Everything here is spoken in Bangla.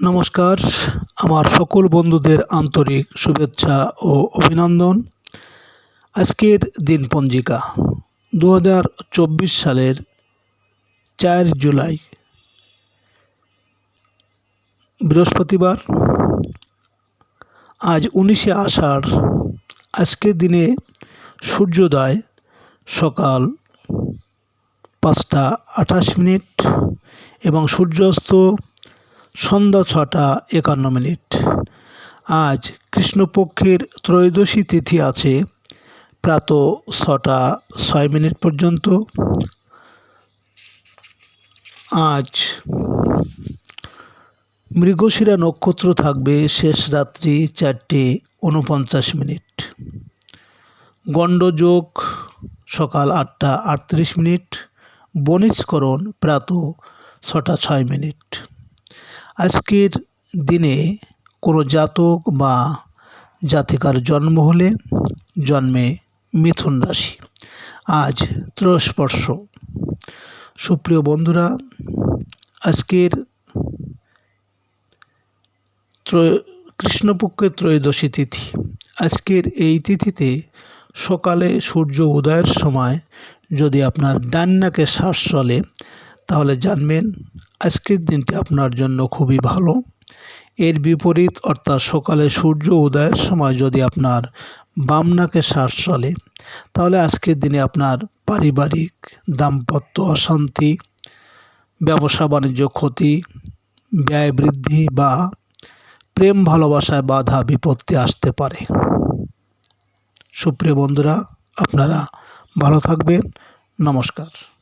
নমস্কার। আমার সকল বন্ধুদের আন্তরিক শুভেচ্ছা ও অভিনন্দন। আজকের দিন পঞ্জিকা দু হাজার চব্বিশ সালের চার জুলাই। বৃহস্পতিবার, আজ উনিশে আষাঢ়। আজকের দিনে সূর্যোদয়, সকাল পাঁচটা আঠাশ মিনিট এবং সূর্যাস্ত সন্ধ্যা ছটা একান্ন মিনিট। আজ কৃষ্ণপক্ষের ত্রয়োদশী তিথি আছে প্রাত ছটা ছয় মিনিট পর্যন্ত। আজ মৃগশিরা নক্ষত্র থাকবে শেষ রাত্রি চারটে উনপঞ্চাশ মিনিট। গণ্ডযোগ সকাল আটটা আটত্রিশ মিনিট। বনিষ্করণ প্রাত ছটা ছয় মিনিট। আজকের দিনে কোনো জাতক বা জাতিকার জন্ম হলে জন্মে মিথুন রাশি। আজ ত্রস্পর্শ সুপ্রিয় বন্ধুরা, আজকের কৃষ্ণপক্ষের ত্রয়োদশী তিথি। আজকের এই তিথিতে সকালে সূর্য উদয়ের সময় যদি আপনার ডান নাকে শ্বাস চলে, তাহলে জানবেন আজকের দিনটি আপনার জন্য খুবই ভালো। এর বিপরীত অর্থাৎ সকালে সূর্য উদয়ের সময় যদি আপনার বাম নাকে শ্বাস চলে, তাহলে আজকের দিনে আপনার পারিবারিক দাম্পত্য অশান্তি, ব্যবসা বাণিজ্য ক্ষতি, ব্যয় বৃদ্ধি বা প্রেম ভালোবাসায় বাধা বিপত্তি আসতে পারে। সুপ্রিয় বন্ধুরা, আপনারা ভালো থাকবেন। নমস্কার।